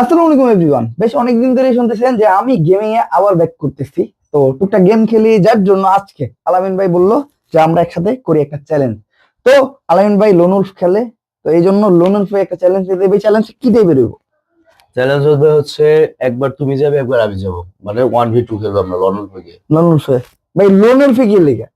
আসসালামু আলাইকুম এভরিওয়ান বেশ অনেকদিন ধরে শুনতেছেন যে আমি গেমিং এ আবার ব্যাক করতেছি। তো টুকটাক গেম খেলি যার জন্য আজকে আলামিন ভাই বলল যে আমরা একসাথে করি একটা চ্যালেঞ্জ তো আলামিন ভাই লোনুলফ খেলে তো এই জন্য লোনুলফে একটা চ্যালেঞ্জ চ্যালেঞ্জ কি দিয়ে বেরোবো? চ্যালেঞ্জ হবে হচ্ছে একবার তুমি যাবে একবার আমি যাব। মানে ওয়ান ভি টু খেলব আমরা লন্ডন থেকে লোনুলফে ভাই। লোনুলফে কি লেগে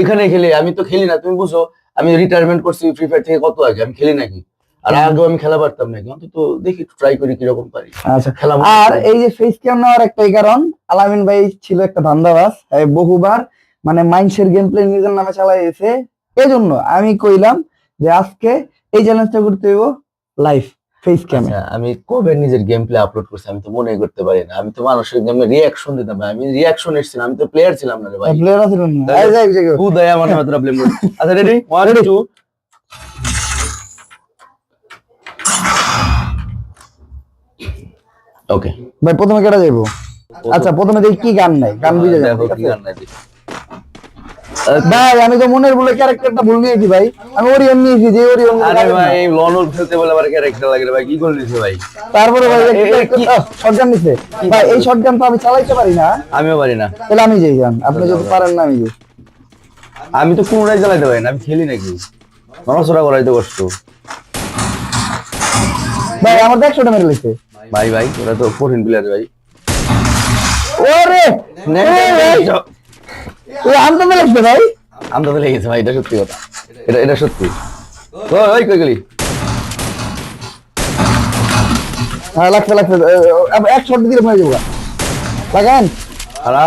এখানে খেলি। আমি তো খেলি না তুমি বুঝো। আমি রিটায়ারমেন্ট করছি ফ্রি ফায়ার থেকে কত আগে? আমি খেলি নাকি? আর আগেও আমি খেলা পারতাম নাকি অন্তত দেখি ট্রাই করি কীরকম পারি। আচ্ছা খেলা আর এই যে ফেস ক্যাম নেওয়ার একটাই কারণ আলামিন ভাই ছিল একটা ধান্দাবাজ বহুবার মানে মাইন্ডসের গেম প্লে নিজের নামে চালাইছে। এই জন্য আমি কইলাম যে আজকে এই চ্যালেঞ্জটা করতে হইব লাইভ ফেস ক্যামে আমি কবে নিজের গেম প্লে আপলোড করছি আমি তো মনে করতে পারি না। আমি তো মানুষের গেমে রিয়াকশন দিতাম আমি রিয়াকশন এসেছিলাম আমি তো প্লেয়ার ছিলাম না রে ভাই। প্লেয়ার আছে না। তাই- এই যে এই হু দয়া আমার নামে তোরা ব্লেম আচ্ছা রেডি ওয়ান টু ওকে ভাই প্রথমে কেটে যাইবো? আচ্ছা প্রথমে দেখি কি গান নাই গান বুঝে যাব। কি গান নাই ভাই আমি তো মনের বলে ক্যারেক্টারটা ভুল নিয়েছি ভাই। আমি ওরিয়ন নিয়েছি যে ওরিয়ন আরে ভাই খেলতে বলে আবার ক্যারেক্টার লাগে ভাই কি করে দিছে ভাই? তারপরে ভাই শটগান নিছে ভাই এই শটগান তো আমি চালাইতে পারি না। আমিও পারি না। তাহলে আমি যাই যান। আপনি যদি পারেন না আমি যাই। আমি তো কোনটাই চালাইতে পারি না আমি খেলি নাকি? নড়াচড়া করাইতে কষ্ট। ভাই আমার তো একশোটা মেরে লেগেছে ভাই ভাই ওরা তো কঠিন প্লেয়ার ভাই। ওরে! মেরে লেগেছে ভাই? আমি তো লেগেছে ভাই এটা সত্যি কথা। এটা এটা সত্যি। ও ওই কই গেলি? হ্যাঁ এ, এ, এক শট দিলে মরে যাব লাগান। আরা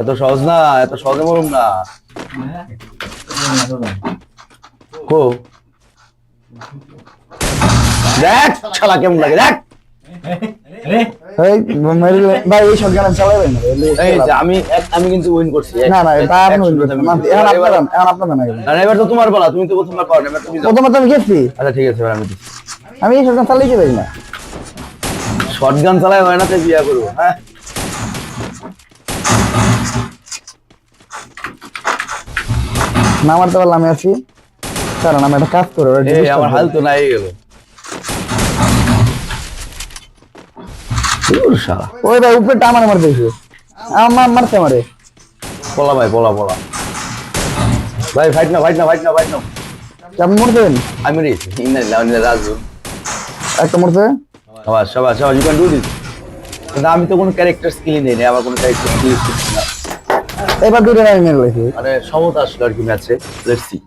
এত সহজ না এত সহজে মরুম না। কো। দেখ শালা কেমন লাগে দেখ। ভাই এই শটগান আমি চালাইবেন এই যে আমি আমি কিন্তু উইন করছি। না না এটা আপনি এক করছেন। আমি মানছি। win এখন আপনার এখন আপনার না না, না, এবার তো তোমার বলা তুমি তো প্রথমবার পারো এবার তুমি যাও। তো আমি গেছি। আচ্ছা ঠিক আছে এবার আমি আমি এই শটগান চালাইতে পারি না। শটগান চালাই হয় না তাই বিয়া করব হ্যাঁ? না মারতে পারলে আমি আছি। কারণ আমি একটা কাজ করে এই আমার। হাল তো নাই গেল। শালা। ওই ভাই উপরে আমার মারতে আমার মারতে মারে পলা ভাই পলা পলা। ভাই ফাইট না ফাইট না ফাইট না ফাইট না আপনি মরতেন আমি ইন্না রাজু একটা মরতে সবাস সবাস সবাস ইউ ক্যান ডু দিস কিন্তু আমি তো কোনো ক্যারেক্টার স্কিল নেই আমার কোনো ক্যারেক্টার স্কিল না এবার দুটো আমি মেরে মানে সমতা আসলো আর কি ম্যাচে লেটস সি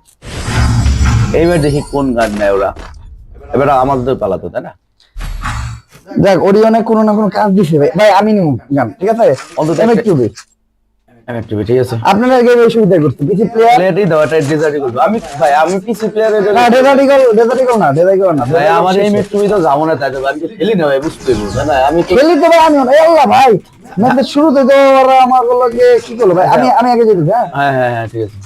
এইবার দেখি কোন গান নেয় ওরা। এবার আমাদের পালাতো তাই না? দেখ ওরিয়নে কোনো না কোনো কাজ দিছে ভাই ভাই আমি নিব গান ঠিক আছে অন্তত বেশ আমি একটু ঠিক আছে আপনারা গেমে সুবিধা করতে কিছু প্লেয়ার প্লেয়ারই দাও এটা ডিজার্টই করব আমি ভাই আমি পিসি প্লেয়ারের না ডেজার্টিকল ডেজার্টিকল না ডেজার্টিকল না ভাই আমার এই মেট তুমি তো যাব না তাই তো আমি খেলি না ভাই বুঝতে পারব না আমি খেলি তো ভাই আমি এই আল্লাহ ভাই ম্যাচের শুরুতে তো ওরা আমার বলল যে কি করল ভাই আমি আমি আগে যেতে হ্যাঁ হ্যাঁ হ্যাঁ হ্যাঁ ঠিক আছে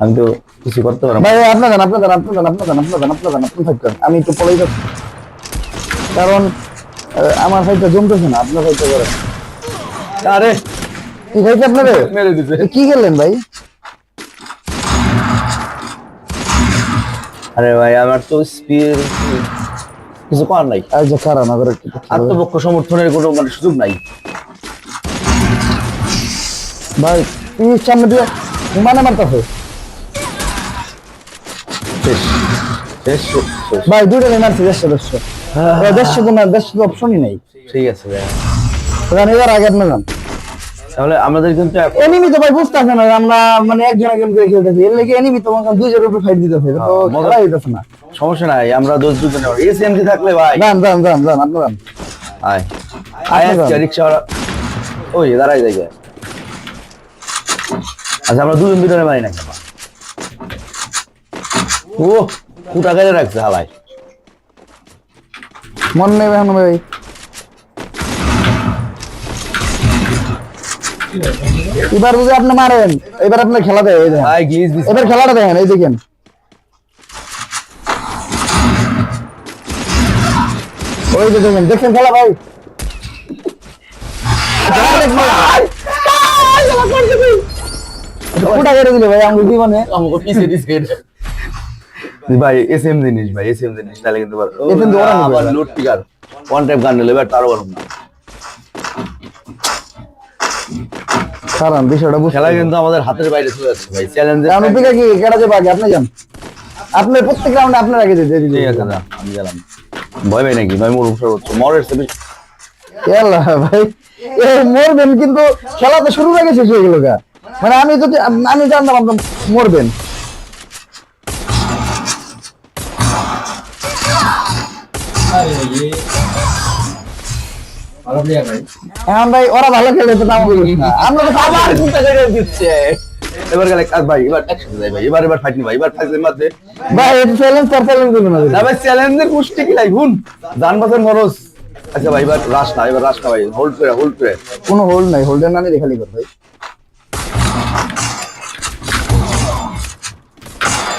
আমি তো কিছু করতে পারব না। ভাই আপনার আপনার আপনার আপনার আপনার আপনার দেন আপনি ফাইট করেন আমি একটু পলাই যাচ্ছি কারণ আমার ফাইটটা জমতেছে না আপনার ফাইটটা করেন আরে! কি খাইছে আপনাদের মেরে দিতে কি খেললেন ভাই? আরে ভাই আমার তো স্পিড কিছু করার নাই। আজ যে কারণ আবার। আত্মপক্ষ সমর্থনের কোনো মানে সুযোগ নাই। ভাই তুই সামনে দিয়ে মানে মারতেছে। ভাই দুটো নেই মারছে দেড়শো দেড়শো দেড়শো তো না দেড়শো তো অপশনই নেই। ঠিক আছে ভাই। এবার আগে আপনি যান তাহলে আমাদের কিন্তু এনিমি তো ভাই বুঝতেছে না আমরা মানে একজন করে খেলতেছি এর লেগে এনিমি তো মনে দুইজনের উপর ফাইট দিতেছে তো মজা- খেলা না। সমস্যা নাই আমরা দোষ দুজনে এসএমজি থাকলে ভাই। যান যান যান যান আপনি যান আয়। আয় আপনি আজকে যান। রিক্সা ওই দাঁড়াই যাই আচ্ছা আমরা দুজন ভিতরে মারি না ও কুটা গাড়ি রাখছে হালাই। মন নেই এখন ভাই এবার যদি আপনি মারেন এবার আপনার খেলা দেয় এই দেখেন এবার খেলাটা দেখেন এই দেখেন ওই যে দেখেন দেখছেন খেলা ভাই কোটা কেটে দিলে ভাই আমার জীবনে আমাকে পিছে দিছে ভাই এসএম জিনিস ভাই এসএম জিনিস তাহলে কিন্তু আবার- ও তো ওরা না, নেবে আবার না। লুট ওয়ান টাইপ গান নিলে এবার বড় না। কারণ বিষয়টা বুঝতে খেলা কিন্তু আমাদের হাতের বাইরে চলে যাচ্ছে ভাই চ্যালেঞ্জ অনুপিকা কি কেটা যাবে আপনি যান। আপনার প্রত্যেক রাউন্ডে আপনার আগে যেতে আমি গেলাম। ভয় পাই নাকি? ভাই মোর মরের ভাই। এ মরবেন কিন্তু খেলা তো শুরুর আগে শেষ হয়ে গেল গা। মানে আমি তো আমি জানতাম মরবেন। এখন ভাই ওরা ভালো খেলে তো নাম বলিস না। আমরা তো আবার চিন্তা করে দিচ্ছে। এবার গেলে কাজ ভাই এবার একসাথে যাই ভাই এবার এবার ফাইট নি ভাই এবার ফাইট মারতে ভাই এটা চ্যালেঞ্জ তার চ্যালেঞ্জ দিল না। না ভাই চ্যালেঞ্জের কুষ্টি কি লাই হুন জান বাজার আচ্ছা ভাই এবার রাশ না এবার রাশ না ভাই হোল্ড করে হোল্ড করে। কোনো হোল্ড নাই হোল্ডের নানি রেখালি কর ভাই।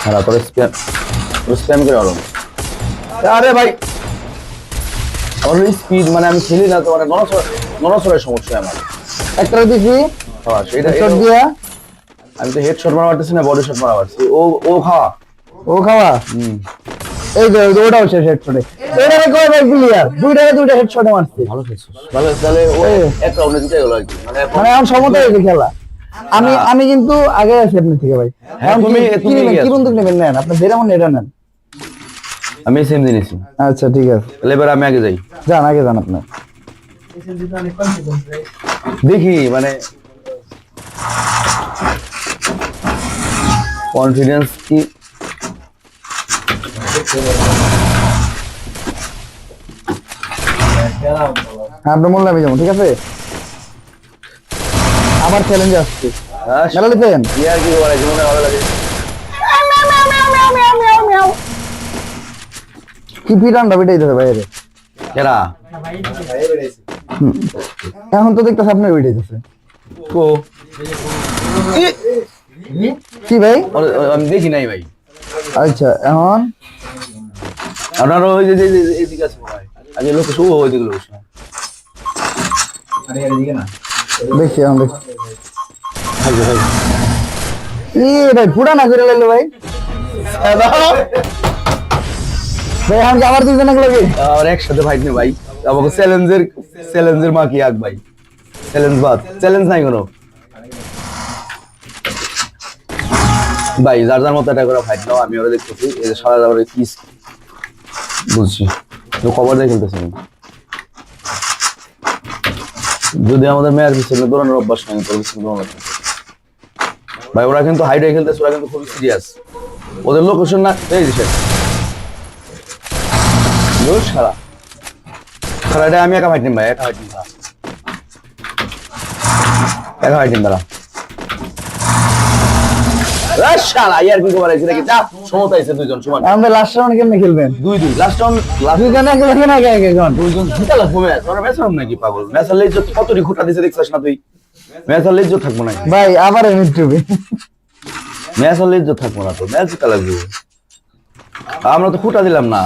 হ্যাঁ তোর স্প্যাম স্প্যাম করে আলো আরে ভাই আমার স্পিড মানে আমি খেলি না তো মানে ননসরের সমস্যা আমার। একটা দিছি শট দিয়া? আমি তো হেড শট মারা পারতেছি না বডি শট মারা পারছি ও ও খাওয়া। ও খাওয়া? হুম। এই যে ওই যে ওটাও শেষ হেডশটে এটারে কয় ভাই ক্লিয়ার দুইটারে দুইটা মারছে। ভালো খেলছিস। ভালো তাহলে ও এক রাউন্ডে জিতে গেল আর কি। মানে মানে এখন সমতা হয়েছে খেলা। আমি আমি কিন্তু আগে আছি আপনার থেকে ভাই। হ্যাঁ, তুমি- কি- তুমি নেবেন? নেন আপনি মন এটা নেন। আমি সেম জিনিসই আচ্ছা ঠিক আছে। তাহলে এবার আমি আগে যাই। যান আগে যান আপনার দেখি মানে কনফিডেন্স কি? হ্যাঁ আপনার মূল্য আমি যাব ঠিক আছে? আবার চ্যালেঞ্জ আসছে। মেলা কি আর কি বলে জীবনে ভালো লাগে। কি পিটানটা পিটাই দেবে বাইরে? কেরা এখন তো দেখতেছে আপনার পিটাইতেছে কো? কি? ভাই? আমি দেখি নাই ভাই। আচ্ছা এখন? আপনার ওই যে যে- যে- এদিকে আছে ভাই। আগে লোক শুভ দিকে লোক দেখছি এখন দেখছি। ভাই ই ভাই পুরা না করে লাইলো ভাই। ভাই আবার দুইজনে লাগে আর একসাথে নে ভাই। আমাকে চ্যালেঞ্জের চ্যালেঞ্জের মা কি আগ ভাই? চ্যালেঞ্জ বাদ। চ্যালেঞ্জ নাই কোনো। ভাই, যার যার মতো একটা করে ফাইট নাও, আমি ওরা দেখতেছি। সারা যাবার কি বুঝছি। দিয়ে খেলতেছি যদি আমাদের মেয়ার পিছনে দৌড়ানোর অভ্যাস নাই তোর পিছনে দৌড়ানো ভাই, ওরা কিন্তু হাইডে খেলতেছে, ওরা কিন্তু খুবই সিরিয়াস ওদের লোকেশন না এই যে দোষ সারা সারাটা আমি একা ভাই একা একা। আমরা লাস্ট রাউন্ড কেমনে খেলবেন দুই দুই, last round, last- দুইজনে আগে দেখেন আগে আগে এখন দুইজন জিতা লাগবো ম্যাচ। ওরা ম্যাচ হারবে নাকি পাগল? ম্যাচ হারলে ইজ্জত কতটি খুঁটা দিছে দেখছিস না তুই? ম্যাচ থাকব না। ভাই আবার ইউটিউবে ম্যাচ থাকব না তো। ম্যাচ জিতা লাগবে। আমরা তো খুঁটা দিলাম না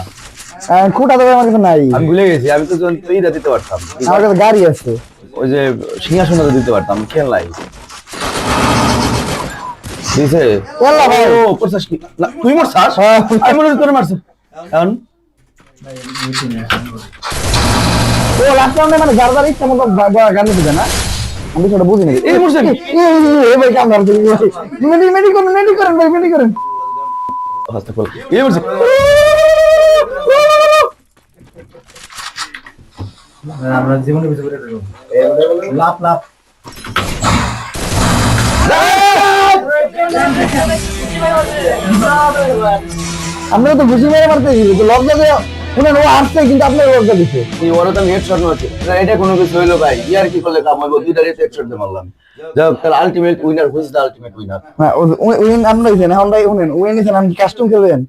খুঁটা দেবে আমার কাছে নাই। আমি ভুলে গেছি আমি তো তুই দিতে পারতাম। আমার কাছে গাড়ি আছে। ওই যে সিংহাসনটা দিতে পারতাম খেল নাই। দিছে? আল্লাহ ভাই। ও করছাস কি? তুই মারছাস? হ্যাঁ। আমি মনে তোরে মারছে। এখন? ও লাস্ট রাউন্ডে মানে যার যার ইচ্ছা মতো গা- গা- গান দিতে না? আমি সেটা বুঝি নাকি এই মুরসেন এই ভাই কাম ধরছে মেডি মেডি করেন মেডি করেন ভাই মেডি করেন। হাসতে এই আমরা জীবনে কিছু করে দেবো লাভ লাভ আমরা তো খুশি মেরে মারতেছি তো লজ্জা দিয়ে শুনেন ও আসছে কিন্তু আপনার লজ্জা দিচ্ছে। এই ওরা তো আমি হেডশট মারছি। না এটা কোনো কিছু হইল ভাই। ইয়ার কি করলে কাম হইব? দুইটা রেট হেডশট দিয়ে মারলাম। যাই হোক তাহলে ultimate winner who's the ultimate winner হ্যাঁ উইন আপনি হইছেন এখন ভাই শুনেন উইন আমি কাস্টম খেলবেন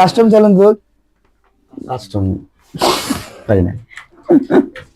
কাস্টম চ্যালেঞ্জ হোক। কাস্টম পারি না? ハハハハ!